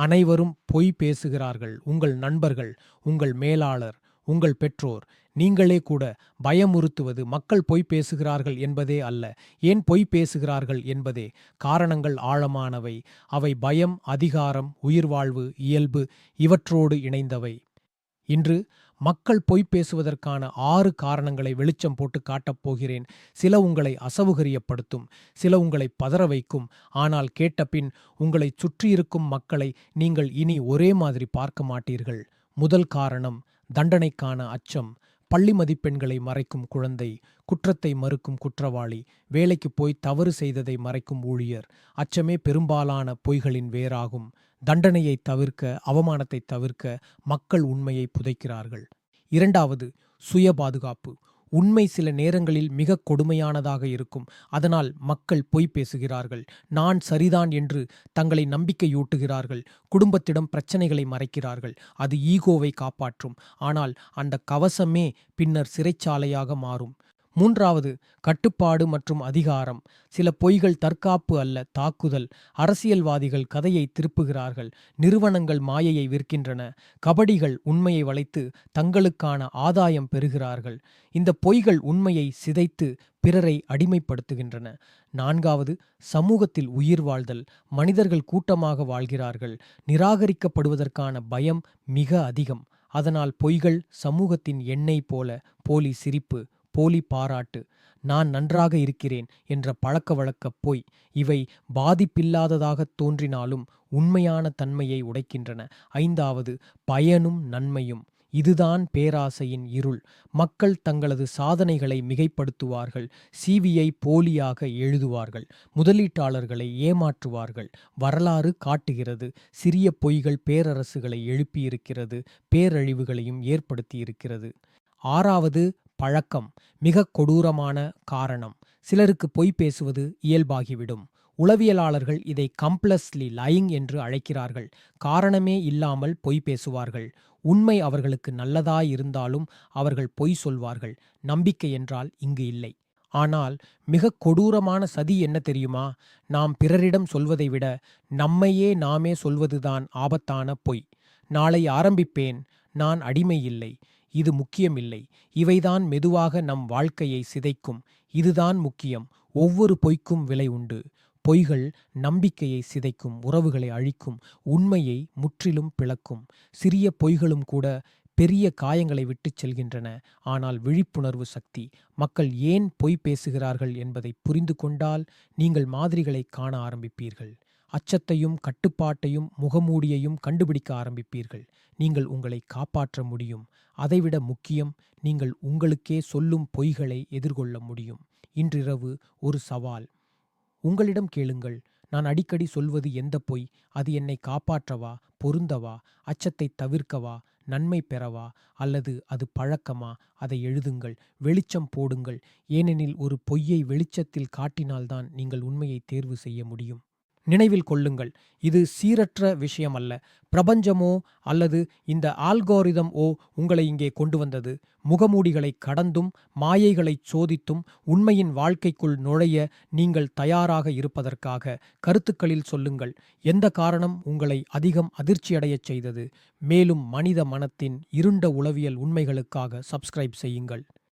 அனைவரும் பொய் பேசுகிறார்கள். உங்கள் நண்பர்கள் உங்கள் மேலாளர் உங்கள் பெற்றோர் நீங்களே கூட பயமுறுத்துவது மக்கள் பொய் பேசுகிறார்கள் என்பதே அல்ல. ஏன் பொய் பேசுகிறார்கள் என்பதே காரணங்கள் ஆழமானவை. அவை பயம் அதிகாரம் உயிர்வாழ்வு இயல்பு இவற்றோடு இணைந்தவை. இன்று மக்கள் பொய் பேசுவதற்கான ஆறு காரணங்களை வெளிச்சம் போட்டு காட்டப் போகிறேன். சில உங்களை அசவுகரியப்படுத்தும் சில உங்களை பதற வைக்கும். ஆனால் கேட்டபின் உங்களை சுற்றியிருக்கும் மக்களை நீங்கள் இனி ஒரே மாதிரி பார்க்க மாட்டீர்கள். முதல் காரணம் தண்டனைக்கான அச்சம். பள்ளி மதிப்பெண்களை மறைக்கும் குழந்தை குற்றத்தை மறுக்கும் குற்றவாளி வேலைக்கு போய் தவறு செய்ததை மறைக்கும் ஊழியர். அச்சமே பெரும்பாலான பொய்களின் வேராகும். தண்டனையை தவிர்க்க அவமானத்தை தவிர்க்க மக்கள் உண்மையை புதைக்கிறார்கள். இரண்டாவது சுய பாதுகாப்பு. உண்மை சில நேரங்களில் மிக கொடுமையானதாக இருக்கும். அதனால் மக்கள் பொய் பேசுகிறார்கள். நான் சரிதான் என்று தங்களை நம்பிக்கையூட்டுகிறார்கள். குடும்பத்திடம் பிரச்சனைகளை மறைக்கிறார்கள். அது ஈகோவை காப்பாற்றும். ஆனால் அந்த கவசமே பின்னர் சிறைச்சாலையாக மாறும். மூன்றாவது கட்டுப்பாடு மற்றும் அதிகாரம். சில பொய்கள் தற்காப்பு அல்ல தாக்குதல். அரசியல்வாதிகள் கதையை திருப்புகிறார்கள் நிறுவனங்கள் மாயையை விற்கின்றன. கபடிகள் உண்மையை வளைத்து தங்களுக்கான ஆதாயம் பெறுகிறார்கள். இந்த பொய்கள் உண்மையை சிதைத்து பிறரை அடிமைப்படுத்துகின்றன. நான்காவது சமூகத்தில் உயிர் வாழ்தல். மனிதர்கள் கூட்டமாக வாழ்கிறார்கள். நிராகரிக்கப்படுவதற்கான பயம் மிக அதிகம். அதனால் பொய்கள் சமூகத்தின் எண்ணெய் போல போலி சிரிப்பு போலி பாராட்டு. நான் நன்றாக இருக்கிறேன் என்ற பழக்க வழக்க பொய். இவை பாதிப்பில்லாததாகத் தோன்றினாலும் உண்மையான தன்மையை உடைக்கின்றன. ஐந்தாவது பயனும் நன்மையும். இதுதான் பேராசையின் இருள். மக்கள் தங்களது சாதனைகளை மிகைப்படுத்துவார்கள். சிவியை போலியாக எழுதுவார்கள். முதலீட்டாளர்களை ஏமாற்றுவார்கள். வரலாறு காட்டுகிறது. சிறிய பொய்கள் பேரரசுகளை எழுப்பியிருக்கிறது. பேரழிவுகளையும் ஏற்படுத்தியிருக்கிறது. ஆறாவது பழக்கம் மிக கொடூரமான காரணம். சிலருக்கு பொய் பேசுவது இயல்பாகிவிடும். உளவியலாளர்கள் இதை கம்ப்ளஸ்லி லைங் என்று அழைக்கிறார்கள். காரணமே இல்லாமல் பொய் பேசுவார்கள். உண்மை அவர்களுக்கு நல்லதாயிருந்தாலும் அவர்கள் பொய் சொல்வார்கள். நம்பிக்கை என்றால் இங்கு இல்லை. ஆனால் மிக கொடூரமான சதி என்ன தெரியுமா? நாம் பிறரிடம் சொல்வதை விட நம்மையே நாமே சொல்வதுதான் ஆபத்தான பொய். நாளை ஆரம்பிப்பேன். நான் அடிமை இல்லை இது முக்கியமில்லை. இவைதான் மெதுவாக நம் வாழ்க்கையை சிதைக்கும். இதுதான் முக்கியம். ஒவ்வொரு பொய்க்கும் விலை உண்டு. பொய்கள் நம்பிக்கையை சிதைக்கும் உறவுகளை அழிக்கும் உண்மையை முற்றிலும் பிளக்கும். சிறிய பொய்களும் கூட பெரிய காயங்களை விட்டுச் செல்கின்றன. ஆனால் விழிப்புணர்வு சக்தி. மக்கள் ஏன் பொய் பேசுகிறார்கள் என்பதை புரிந்து கொண்டால் நீங்கள் மாதிரிகளை காண ஆரம்பிப்பீர்கள். அச்சத்தையும் கட்டுப்பாட்டையும் முகமூடியையும் கண்டுபிடிக்க ஆரம்பிப்பீர்கள். நீங்கள் உங்களை காப்பாற்ற முடியும். அதைவிட முக்கியம் நீங்கள் உங்களுக்கே சொல்லும் பொய்களை எதிர்கொள்ள முடியும். இன்றிரவு ஒரு சவால். உங்களிடம் கேளுங்கள் நான் அடிக்கடி சொல்வது எந்த பொய்? அது என்னை காப்பாற்றவா? பொருந்தவா? அச்சத்தை தவிர்க்கவா? நன்மை பெறவா? அல்லது அது பழக்கமா? அதை எழுதுங்கள். வெளிச்சம் போடுங்கள். ஏனெனில் ஒரு பொய்யை வெளிச்சத்தில் காட்டினால்தான் நீங்கள் உண்மையை தேர்வு செய்ய முடியும். நினைவில் கொள்ளுங்கள். இது சீரற்ற விஷயம் அல்ல பிரபஞ்சமோ அல்லது இந்த ஆல்கோரிதம் ஓ உங்களை இங்கே கொண்டு வந்தது. முகமூடிகளை கடந்தும் மாயைகளை சோதித்தும் உண்மையின் வாழ்க்கைக்குள் நுழைய நீங்கள் தயாராக இருப்பதற்காக கருத்துக்களில் சொல்லுங்கள். எந்த காரணம் உங்களை அதிகம் அதிர்ச்சியடையச் செய்தது? மேலும் மனித மனத்தின் இருண்ட உளவியல் உண்மைகளுக்காக சப்ஸ்கிரைப் செய்யுங்கள்.